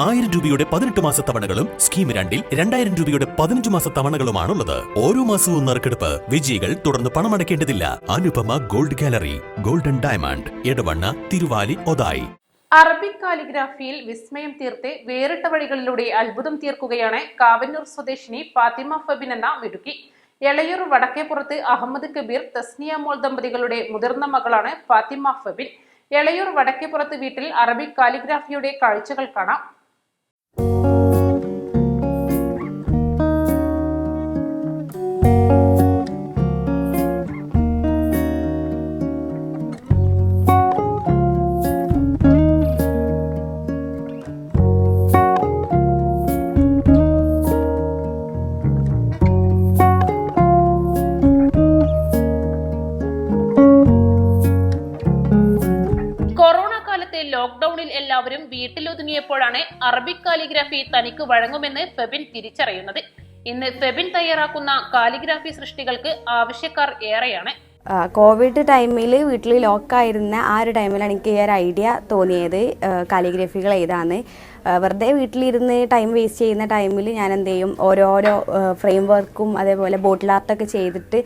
ആയിരം രൂപയുടെ പതിനെട്ട് മാസ തവണകളും സ്കീം രണ്ടിൽ രണ്ടായിരം രൂപയുടെ പതിനഞ്ച് മാസ തവണകളുമാണുള്ളത്. ഓരോ മാസവും നറുക്കെടുപ്പ് വിജയികൾ തുടർന്ന് പണമടയ്ക്കേണ്ടതില്ല. Anupama gold gallery golden diamond Edavanna Thiruvali Othayi. Arabic കാലിഗ്രാഫിയിൽ വിസ്മയം തീർത്ത് വേറിട്ട വഴികളിലൂടെ അത്ഭുതം തീർക്കുകയാണ് കാവന്നൂർ സ്വദേശിനി ഫാത്തിമ ഫബിൻ എന്ന മിടുക്കി. എളയൂർ വടക്കേപ്പുറത്ത് അഹമ്മദ് കബീർ തസ്നിയ മോൾ ദമ്പതികളുടെ മുതിർന്ന മകളാണ് ഫാത്തിമ ഫബിൻ. എളയൂർ വടക്കേപ്പുറത്ത് വീട്ടിൽ അറബിക് കാലിഗ്രാഫിയുടെ കാഴ്ചകൾ കാണാം. ലോക്ക്ഡൌണിൽ എല്ലാവരും വീട്ടിലൊതുങ്ങിയപ്പോഴാണ് അറബിക് കാലിഗ്രാഫി തനിക്ക് വഴങ്ങുമെന്ന് ഫെബിൻ തിരിച്ചറിയുന്നത്. ഇന്ന് ഫെബിൻ തയ്യാറാക്കുന്ന കാലിഗ്രാഫി സൃഷ്ടികൾക്ക് ആവശ്യക്കാർ ഏറെയാണ്. കോവിഡ് ടൈമിൽ വീട്ടിൽ ലോക്കായിരുന്ന ആ ഒരു ടൈമിലാണ് എനിക്ക് ഈ ഒരു ഐഡിയ തോന്നിയത് കാലിഗ്രഫികൾ ഏതാണ് വെറുതെ വീട്ടിലിരുന്ന് ടൈം വേസ്റ്റ് ചെയ്യുന്ന ടൈമിൽ ഞാൻ എന്ത് ചെയ്യും ഓരോരോ ഫ്രെയിം വർക്കും അതേപോലെ ബോട്ടിൽ ആർട്ടൊക്കെ ചെയ്തിട്ട്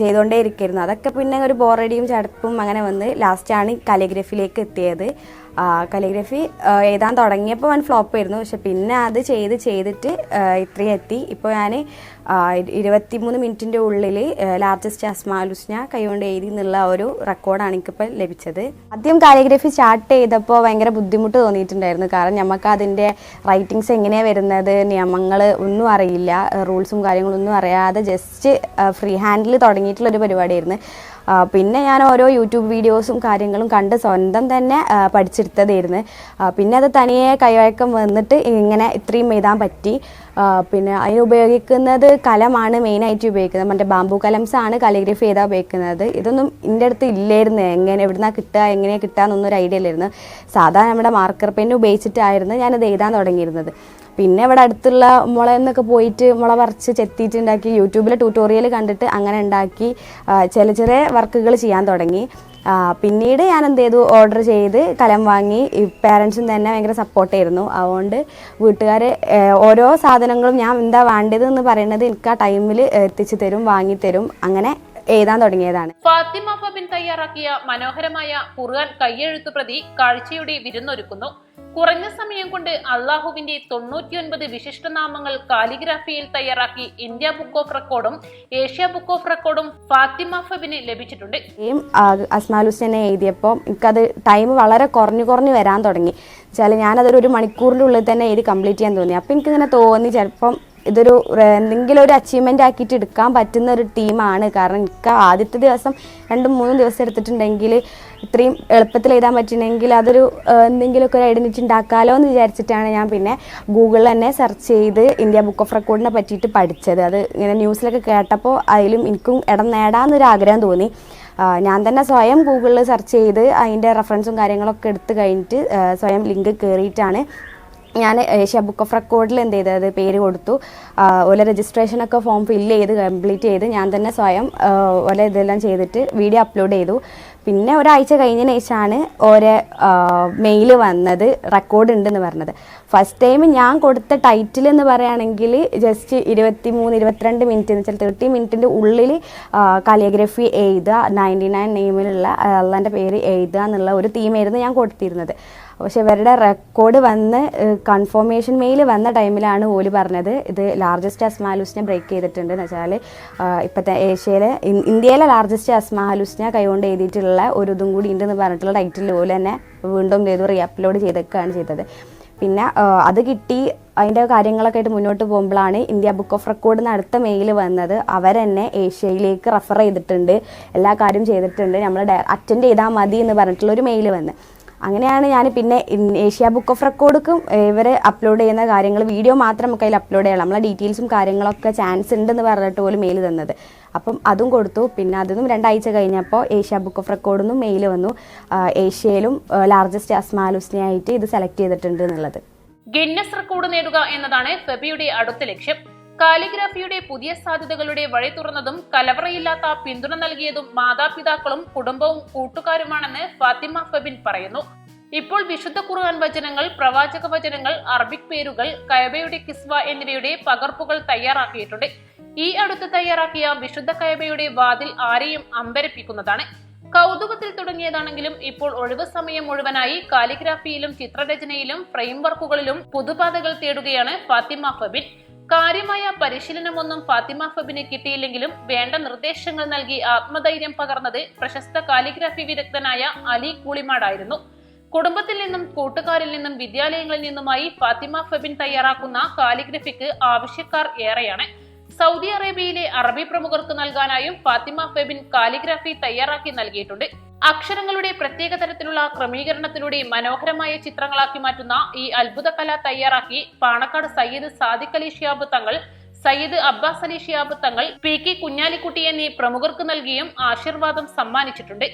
ചെയ്തുകൊണ്ടേ ഇരിക്കായിരുന്നു അതൊക്കെ പിന്നെ ഒരു ബോറടിയും ചടപ്പും അങ്ങനെ വന്ന് ലാസ്റ്റാണ് കാലിഗ്രഫിയിലേക്ക് എത്തിയത്. കലിഗ്രഫി എഴുതാൻ തുടങ്ങിയപ്പോൾ വൻ ഫ്ലോപ്പ് ആയിരുന്നു. പക്ഷെ പിന്നെ അത് ചെയ്ത് ചെയ്തിട്ട് ഇത്രയും എത്തി. ഇപ്പോൾ ഞാൻ ഇരുപത്തിമൂന്ന് മിനിറ്റിന്റെ ഉള്ളിൽ ലാർജസ്റ്റ് അസ്മാലുസ്ന കൈകൊണ്ട് എഴുതി എന്നുള്ള ഒരു റെക്കോർഡാണ് എനിക്കിപ്പോൾ ലഭിച്ചത്. ആദ്യം കാലിഗ്രഫി സ്റ്റാർട്ട് ചെയ്തപ്പോൾ ഭയങ്കര ബുദ്ധിമുട്ട് തോന്നിയിട്ടുണ്ടായിരുന്നു. കാരണം നമുക്ക് അതിന്റെ റൈറ്റിങ്സ് എങ്ങനെയാണ് വരുന്നത് നിയമങ്ങൾ ഒന്നും അറിയില്ല റൂൾസും കാര്യങ്ങളൊന്നും അറിയാതെ ജസ്റ്റ് ഫ്രീ ഹാൻഡിൽ തുടങ്ങിയിട്ടുള്ള ഒരു പരിപാടിയായിരുന്നു പിന്നെ ഞാൻ ഓരോ യൂട്യൂബ് വീഡിയോസും കാര്യങ്ങളും കണ്ട് സ്വന്തം തന്നെ പഠിച്ചെടുത്തതായിരുന്നു. പിന്നെ അത് തനിയെ കൈവഴക്കം വന്നിട്ട് ഇങ്ങനെ ഇത്രയും എഴുതാൻ പറ്റി. പിന്നെ അതിന് ഉപയോഗിക്കുന്നത് കലമാണ് മെയിനായിട്ട് ഉപയോഗിക്കുന്നത്. മറ്റേ ബാംബു കലംസ് ആണ് കാലിഗ്രഫി ചെയ്താൽ ഉപയോഗിക്കുന്നത്. ഇതൊന്നും എന്റെ അടുത്ത് ഇല്ലായിരുന്നു. എങ്ങനെ എവിടുന്നാ കിട്ടുക എങ്ങനെയാണ് കിട്ടുക എന്നൊന്നും ഒരു ഐഡിയ ഇല്ലായിരുന്നു. സാധാരണ നമ്മുടെ മാർക്കർ പെൻ ഉപയോഗിച്ചിട്ടായിരുന്നു ഞാനത് എഴുതാൻ തുടങ്ങിയിരുന്നത്. പിന്നെ ഇവിടെ അടുത്തുള്ള മുള എന്നൊക്കെ പോയിട്ട് മുള പറിച്ച് ചെത്തിയിട്ടുണ്ടാക്കി യൂട്യൂബിലെ ട്യൂട്ടോറിയൽ കണ്ടിട്ട് അങ്ങനെ ഉണ്ടാക്കി ചില ചെറിയ വർക്കുകൾ ചെയ്യാൻ തുടങ്ങി. പിന്നീട് ഞാൻ എന്ത് ചെയ്തു? ഓർഡർ ചെയ്ത് കലം വാങ്ങി. പേരൻസും തന്നെ ഭയങ്കര സപ്പോർട്ടായിരുന്നു അതുകൊണ്ട് വീട്ടുകാർ ഓരോ സാധനങ്ങളും ഞാൻ എന്താ വേണ്ടത് എന്ന് പറയുന്നത് എനിക്ക് ആ ടൈമിൽ എത്തിച്ചു തരും വാങ്ങിത്തരും അങ്ങനെ എഴുതാൻ തുടങ്ങിയതാണ്. ഫാത്തിമ ഫബിൻ തയ്യാറാക്കിയ മനോഹരമായ ഖുർആൻ കയ്യെഴുത്തു പ്രതി കാഴ്ചയുടെ വിരുന്നൊരുക്കുന്നു. കുറഞ്ഞ സമയം കൊണ്ട് അള്ളാഹുവിന്റെ തൊണ്ണൂറ്റിയൊൻപത് വിശിഷ്ടനാമങ്ങൾ കാലിഗ്രാഫിയിൽ തയ്യാറാക്കി ഇന്ത്യ ബുക്ക് ഓഫ് റെക്കോർഡും ഏഷ്യ ബുക്ക് ഓഫ് റെക്കോർഡും ഫാത്തിമ ഫബിന് ലഭിച്ചിട്ടുണ്ട്. അസ്മാൽ ഹുസൈനെ എഴുതിയപ്പോൾ എനിക്കത് ടൈം വളരെ കുറഞ്ഞു കുറഞ്ഞു വരാൻ തുടങ്ങി. ചില ഞാനതൊരു ഒരു മണിക്കൂറിന്റെ ഉള്ളിൽ തന്നെ എഴുതി കംപ്ലീറ്റ് ചെയ്യാൻ തോന്നി. അപ്പം എനിക്കിങ്ങനെ തോന്നി ചിലപ്പം ഇതൊരു എന്തെങ്കിലും ഒരു അച്ചീവ്മെന്റ് ആക്കിയിട്ട് എടുക്കാൻ പറ്റുന്ന ഒരു ടീമാണ് കാരണം എനിക്ക് ആദ്യത്തെ ദിവസം രണ്ടും മൂന്നും ദിവസം എടുത്തിട്ടുണ്ടെങ്കിൽ ഇത്രയും എളുപ്പത്തിൽ എഴുതാൻ പറ്റുന്നെങ്കിൽ അതൊരു എന്തെങ്കിലുമൊക്കെ ഒരു ഐഡന്റിറ്റി ഉണ്ടാക്കാമല്ലോ എന്ന് വിചാരിച്ചിട്ടാണ് ഞാൻ പിന്നെ ഗൂഗിളിൽ തന്നെ സെർച്ച് ചെയ്ത് ഇന്ത്യ ബുക്ക് ഓഫ് റെക്കോർഡിനെ പറ്റിയിട്ട് പഠിച്ചത്. അത് ഇങ്ങനെ ന്യൂസിലൊക്കെ കേട്ടപ്പോൾ അതിലും എനിക്കും ഇടം നേടാമെന്നൊരു ആഗ്രഹം തോന്നി. ഞാൻ തന്നെ സ്വയം ഗൂഗിളിൽ സെർച്ച് ചെയ്ത് അതിന്റെ റെഫറൻസും കാര്യങ്ങളൊക്കെ എടുത്ത് കഴിഞ്ഞിട്ട് സ്വയം ലിങ്ക് കയറിയിട്ടാണ് ഞാൻ ഏഷ്യ ബുക്ക് ഓഫ് റെക്കോർഡിൽ എന്ത് ചെയ്തത് പേര് കൊടുത്തു. ഓലെ രജിസ്ട്രേഷനൊക്കെ ഫോം ഫില്ല് ചെയ്ത് കംപ്ലീറ്റ് ചെയ്ത് ഞാൻ തന്നെ സ്വയം ഓലെ ഇതെല്ലാം ചെയ്തിട്ട് വീഡിയോ അപ്ലോഡ് ചെയ്തു. പിന്നെ ഒരാഴ്ച കഴിഞ്ഞതിന് ശേഷമാണ് ഓരോ മെയിൽ വന്നത് റെക്കോർഡ് ഉണ്ടെന്ന് പറഞ്ഞത്. ഫസ്റ്റ് ടൈം ഞാൻ കൊടുത്ത ടൈറ്റിൽ എന്ന് പറയുകയാണെങ്കിൽ ജസ്റ്റ് ഇരുപത്തി മൂന്ന് ഇരുപത്തിരണ്ട് മിനിറ്റ് എന്ന് വെച്ചാൽ തേർട്ടി മിനിറ്റിന്റെ ഉള്ളിൽ കാലിയോഗ്രഫി എഴുതുക നയന്റി നയൻ നെയിമിലുള്ള അള്ളാന്റെ പേര് എഴുതുക എന്നുള്ള ഒരു തീമായിരുന്നു ഞാൻ കൊടുത്തിരുന്നത്. പക്ഷെ ഇവരുടെ റെക്കോർഡ് വന്ന് കൺഫർമേഷൻ മെയിൽ വന്ന ടൈമിലാണ് ഓൽ പറഞ്ഞത്. ഇത് ലാർജസ്റ്റ് അസ്മാലുസിനെ ബ്രേക്ക് ചെയ്തിട്ടുണ്ട് എന്ന് വെച്ചാൽ ഇപ്പോഴത്തെ ഏഷ്യയിലെ ഇന്ത്യയിലെ ലാർജസ്റ്റ് അസ്മാലുസിനെ കൈകൊണ്ട് എഴുതിയിട്ടുള്ള ഒരു ഇതും കൂടി ഉണ്ടെന്ന് പറഞ്ഞിട്ടുള്ള ടൈറ്റിൽ ഓൽ തന്നെ വീണ്ടും ചെയ്തു റീ അപ്ലോഡ് ചെയ്തൊക്കെയാണ് ചെയ്തത്. പിന്നെ അത് കിട്ടി അതിന്റെ കാര്യങ്ങളൊക്കെ ആയിട്ട് മുന്നോട്ട് പോകുമ്പോഴാണ് ഇന്ത്യ ബുക്ക് ഓഫ് റെക്കോർഡിൽ നിന്ന് അടുത്ത മെയിൽ വന്നത്. അവർ അവരെന്നെ ഏഷ്യയിലേക്ക് റെഫർ ചെയ്തിട്ടുണ്ട്. എല്ലാ കാര്യം ചെയ്തിട്ടുണ്ട്. നമ്മൾ അറ്റൻഡ് ചെയ്താൽ മതി എന്ന് പറഞ്ഞിട്ടുള്ള ഒരു മെയിൽ വന്ന്. അങ്ങനെയാണ് ഞാൻ പിന്നെ ഏഷ്യ ബുക്ക് ഓഫ് റെക്കോർഡ്ക്കും ഇവർ അപ്ലോഡ് ചെയ്യുന്ന കാര്യങ്ങൾ വീഡിയോ മാത്രം നമുക്ക് അതിൽ അപ്ലോഡ് ചെയ്യണം. നമ്മളെ ഡീറ്റെയിൽസും കാര്യങ്ങളൊക്കെ ചാൻസ് ഉണ്ടെന്ന് പറഞ്ഞിട്ട് പോലും മെയിൽ തന്നത്. അപ്പം അതും കൊടുത്തു. പിന്നെ അതൊന്നും രണ്ടാഴ്ച കഴിഞ്ഞപ്പോൾ ഏഷ്യ ബുക്ക് ഓഫ് റെക്കോർഡിൽ നിന്നും മെയിൽ വന്നു. ഏഷ്യയിലും ലാർജസ്റ്റ് അസ്മാലുസ്നയായിട്ട് ഇത് സെലക്ട് ചെയ്തിട്ടുണ്ട് എന്നുള്ളത്. ഗിന്നസ് റെക്കോർഡ് നേടുക എന്നതാണ് ഫെബിയുടെ അടുത്ത ലക്ഷ്യം. കാലിഗ്രാഫിയുടെ പുതിയ സാധ്യതകളുടെ വഴി തുറന്നതും കലവറയില്ലാത്ത പിന്തുണ നൽകിയതും മാതാപിതാക്കളും കുടുംബവും കൂട്ടുകാരുമാണെന്ന് ഫാത്തിമ ഫബിൻ പറയുന്നു. ഇപ്പോൾ വിശുദ്ധ ഖുർആൻ വചനങ്ങൾ പ്രവാചക വചനങ്ങൾ അറബിക് പേരുകൾ കയബയുടെ കിസ്വ എന്നിവയുടെ പകർപ്പുകൾ തയ്യാറാക്കിയിട്ടുണ്ട്. ഈ അടുത്ത് തയ്യാറാക്കിയ വിശുദ്ധ കയബയുടെ വാതിൽ ആരെയും അമ്പരപ്പിക്കുന്നതാണ്. കൗതുകത്തിൽ തുടങ്ങിയതാണെങ്കിലും ഇപ്പോൾ ഒഴിവ് സമയം മുഴുവനായി കാലിഗ്രാഫിയിലും ചിത്രരചനയിലും ഫ്രെയിം വർക്കുകളിലും പുതുപാതകൾ തേടുകയാണ് ഫാത്തിമ ഫബിൻ. കാര്യമായ പരിശീലനമൊന്നും ഫാത്തിമ ഫബിന് കിട്ടിയില്ലെങ്കിലും വേണ്ട നിർദ്ദേശങ്ങൾ നൽകി ആത്മധൈര്യം പകർന്നത് പ്രശസ്ത കാലിഗ്രാഫി വിദഗ്ധനായ അലി കൂളിമാടായിരുന്നു. കുടുംബത്തിൽ നിന്നും കൂട്ടുകാരിൽ നിന്നും വിദ്യാലയങ്ങളിൽ നിന്നുമായി ഫാത്തിമ ഫബിൻ തയ്യാറാക്കുന്ന കാലിഗ്രഫിക്ക് ആവശ്യക്കാർ ഏറെയാണ്. സൗദി അറേബ്യയിലെ അറബി പ്രമുഖർക്ക് നൽകാനായും ഫാത്തിമ ഫെബിൻ കാലിഗ്രാഫി തയ്യാറാക്കി നൽകിയിട്ടുണ്ട്. അക്ഷരങ്ങളുടെ പ്രത്യേക തരത്തിലുള്ള ക്രമീകരണത്തിലൂടെ മനോഹരമായ ചിത്രങ്ങളാക്കി മാറ്റുന്ന ഈ അത്ഭുത കല തയ്യാറാക്കി പാണക്കാട് സയ്യിദ് സാദിഖ് അലി ഷിയാബ് തങ്ങൾ സയ്യിദ് അബ്ബാസ് അലി ഷിയാബ് തങ്ങൾ പി കെ കുഞ്ഞാലിക്കുട്ടി എന്നീ പ്രമുഖർക്ക് നൽകിയും ആശീർവാദം സമ്മാനിച്ചിട്ടുണ്ട്.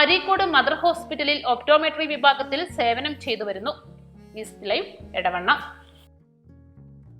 അരീക്കോട് മദർ ഹോസ്പിറ്റലിൽ ഒപ്റ്റോമെട്രി വിഭാഗത്തിൽ സേവനം ചെയ്തു വരുന്നു ലൈവ്